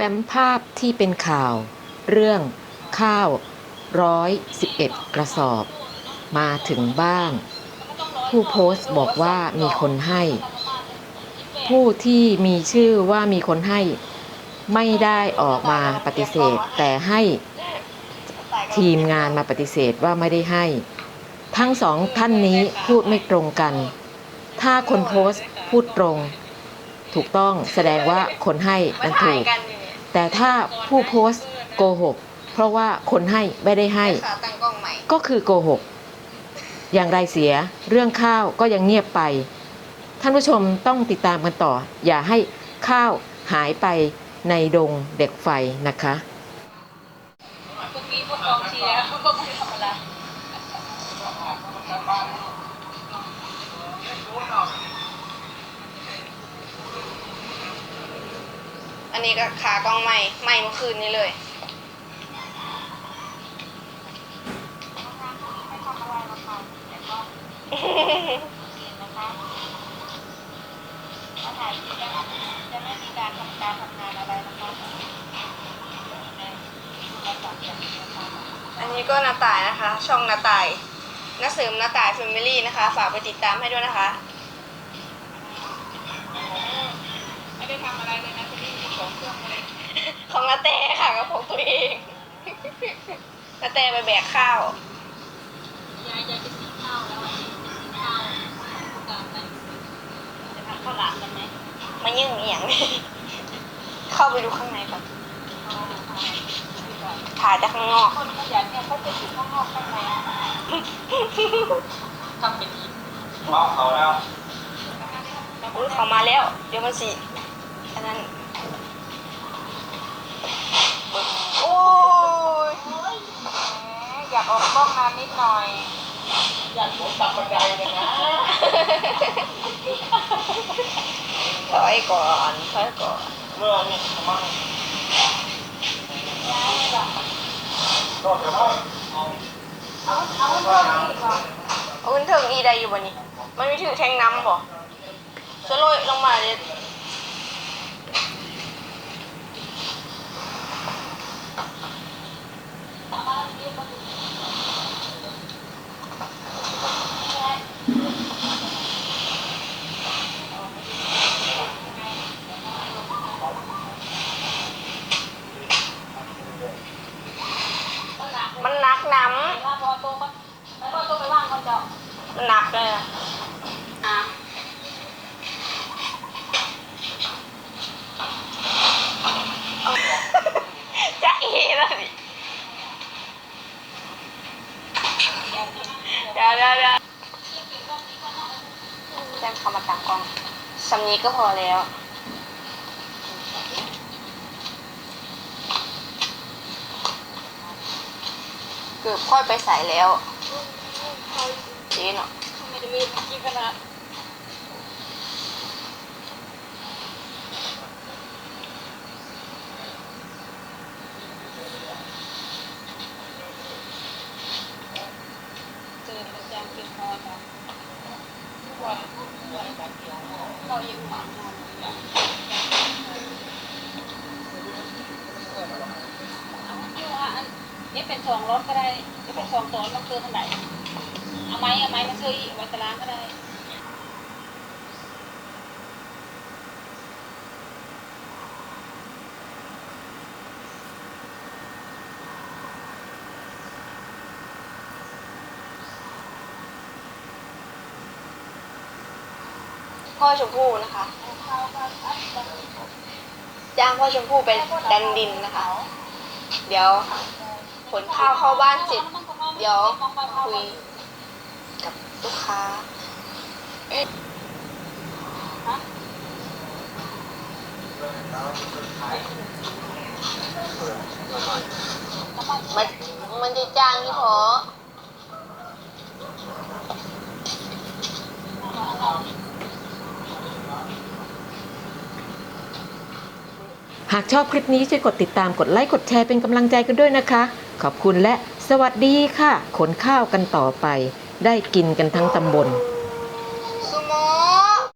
แฟ้มภาพที่เป็นข่าว เรื่องข้าวร้อยสิบเอ็ดกระสอบ มาถึงบ้าน ผู้โพสต์บอกว่ามีคนให้ ผู้ที่มีชื่อว่ามีคนให้ ไม่ได้ออกมาปฏิเสธ แต่ให้ทีมงานมาปฏิเสธว่าไม่ได้ให้ ทั้งสองท่านนี้พูดไม่ตรงกัน ถ้าคนโพสต์พูดตรง ถูกต้องแสดงว่าคนให้นั้นถูก แต่ถ้าผู้โพสต์โกหก เพราะว่าคนให้ไม่ได้ให้ ขาตั้งกล้องใหม่ ก็คือโกหก อย่างไรเสียเรื่องข้าวก็ยังเงียบไป ท่านผู้ชมต้องติดตามกันต่อ อย่าให้ข้าวหายไปในดงเด็กไฟนะคะ พวกนี้พวกกองเชียร์เขาก็ไม่ทำอะไร อันนี้ก็ขากล้องใหม่ใหม่เมื่อคืนนี้เลยถ้าถ่ายคลิปแล้วจะไม่มีการทำการทำงานอะไรนะคะโทรศัพท์อย่างเดียวค่ะอันนี้ก็นาตายนะคะ ช่องนาตายนาเสริมนาตายแฟมิลี่นะคะ ฝากไปติดตามให้ด้วยนะคะ ไม่ได้ทำอะไรเลยนะ ที่นี่มีของเครื่องอะไรของนาแต่ค่ะกับของตัวเองนาแต่ไปแบกข้าวยายยายจะสีข้าวแล้วอะสีข้าวผู้การได้จะทำข้าวหลามกันไหมมายื่งเอียงเข้าไปดูข้างในก่อนถ่ายจากข้างนอกคนขยันเนี่ยเขาจะอยู่ข้างนอกข้างในทำเป็นทีมว่าเขาแล้วอุ้ยเขามาแล้ว เดี๋ยวมันสิอันนั้นโอ้ย อยากออกกล้องนานนิดหน่อย อยากผมตัดบันไดเลยนะถอยก่อนถอยก่อนเมื่อนี่มั่งโทษเดี๋ยวพ่อเอาเอาเอาเรื่องนี้ดีกว่าเอาขึ้นถึงอีใดอยู่บ่นี่มันมีถือแทงน้ำบ่สโลยลงมาเลยมันหนักน้ ว่าพอโตก็แล้วก็โตไปว่างคนเจาะำมัน หนักเลยอะอะจะเอแล้วนี่เดี๋ยวเดี๋ยวเดี๋ยวแจ้งเขามาตามกล้องสำนี้ก็พอแล้ว เกือบค่อยไปใส่แล้วเจ๊เนาะไม่ได้ลืมกินขนาดเจอประจำเป็นพอจ้ะทุกวันทุกวันแบบเดียวเราอยู่หมานอนเอาที่ว่าอันนี้เป็นสองรถก็ได้จะเป็นสองตัวต้องซื้อเท่าไหร่ เอาไม้เอาไม้มาซื้ออีกว้ตารางก็ได้พ่อชมพู่นะคะ จ้างพ่อชมพู่ไปดันดินนะคะ เดี๋ยวขนข้าวเข้าบ้านเสร็จ เดี๋ยวคุย กับลูกค้ามันมันจะจ้างที่พอหากชอบคลิปนี้ช่วยกดติดตามกดไลค์ กดแชร์เป็นกำลังใจกันด้วยนะคะ ขอบคุณและสวัสดีค่ะ ขนข้าวกันต่อไป ได้กินกันทั้งตำบล